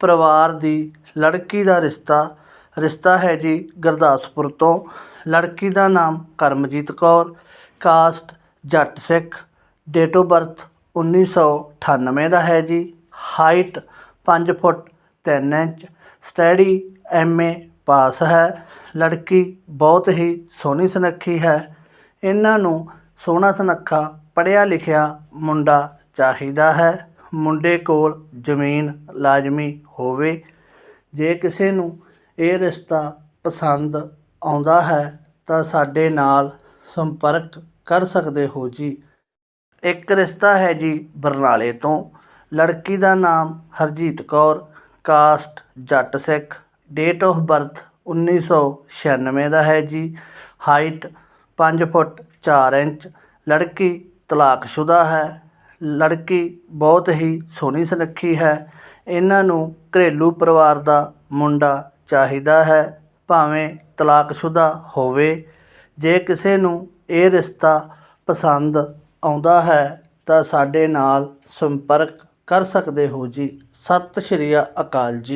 ਪਰਿਵਾਰ ਦੀ ਲੜਕੀ ਦਾ ਰਿਸ਼ਤਾ ਰਿਸ਼ਤਾ ਹੈ ਜੀ ਗੁਰਦਾਸਪੁਰ ਤੋਂ। ਲੜਕੀ ਦਾ ਨਾਮ Karamjit Kaur, caste Jatt Sikh date of birth 1998 ਦਾ ਹੈ ਜੀ। Height 5 foot 3 inch study MA pass ਹੈ। ਲੜਕੀ ਬਹੁਤ ਹੀ ਸੋਹਣੀ ਸੁਨੱਖੀ ਹੈ। ਇਹਨਾਂ ਨੂੰ ਸੋਹਣਾ ਸੁਨੱਖਾ ਪੜ੍ਹਿਆ ਲਿਖਿਆ ਮੁੰਡਾ ਚਾਹੀਦਾ ਹੈ। ਮੁੰਡੇ ਕੋਲ ਜ਼ਮੀਨ ਲਾਜ਼ਮੀ ਹੋਵੇ। ਜੇ ਕਿਸੇ ਨੂੰ ਇਹ ਰਿਸ਼ਤਾ ਪਸੰਦ ਆਉਂਦਾ ਹੈ, ਤਾਂ ਸਾਡੇ ਨਾਲ ਸੰਪਰਕ ਕਰ ਸਕਦੇ ਹੋ ਜੀ। ਇੱਕ ਰਿਸ਼ਤਾ ਹੈ ਜੀ ਬਰਨਾਲੇ ਤੋਂ। ਲੜਕੀ ਦਾ ਨਾਮ Harjit Kaur, caste Jatt Sikh. Date of birth 1996 ਦਾ ਹੈ ਜੀ। Height 5 foot 4 inch. ਲੜਕੀ ਤਲਾਕਸ਼ੁਦਾ ਹੈ। ਲੜਕੀ ਬਹੁਤ ਹੀ ਸੋਹਣੀ ਸੁਨੱਖੀ ਹੈ। ਇਹਨਾਂ ਨੂੰ ਘਰੇਲੂ ਪਰਿਵਾਰ ਦਾ ਮੁੰਡਾ ਚਾਹੀਦਾ ਹੈ, ਭਾਵੇਂ ਤਲਾਕਸ਼ੁਦਾ ਹੋਵੇ। ਜੇ ਕਿਸੇ ਨੂੰ ਇਹ ਰਿਸ਼ਤਾ ਪਸੰਦ ਆਉਂਦਾ ਹੈ, ਤਾਂ ਸਾਡੇ ਨਾਲ ਸੰਪਰਕ ਕਰ ਸਕਦੇ ਹੋ ਜੀ। ਸਤਿ ਸ਼੍ਰੀ ਅਕਾਲ ਜੀ।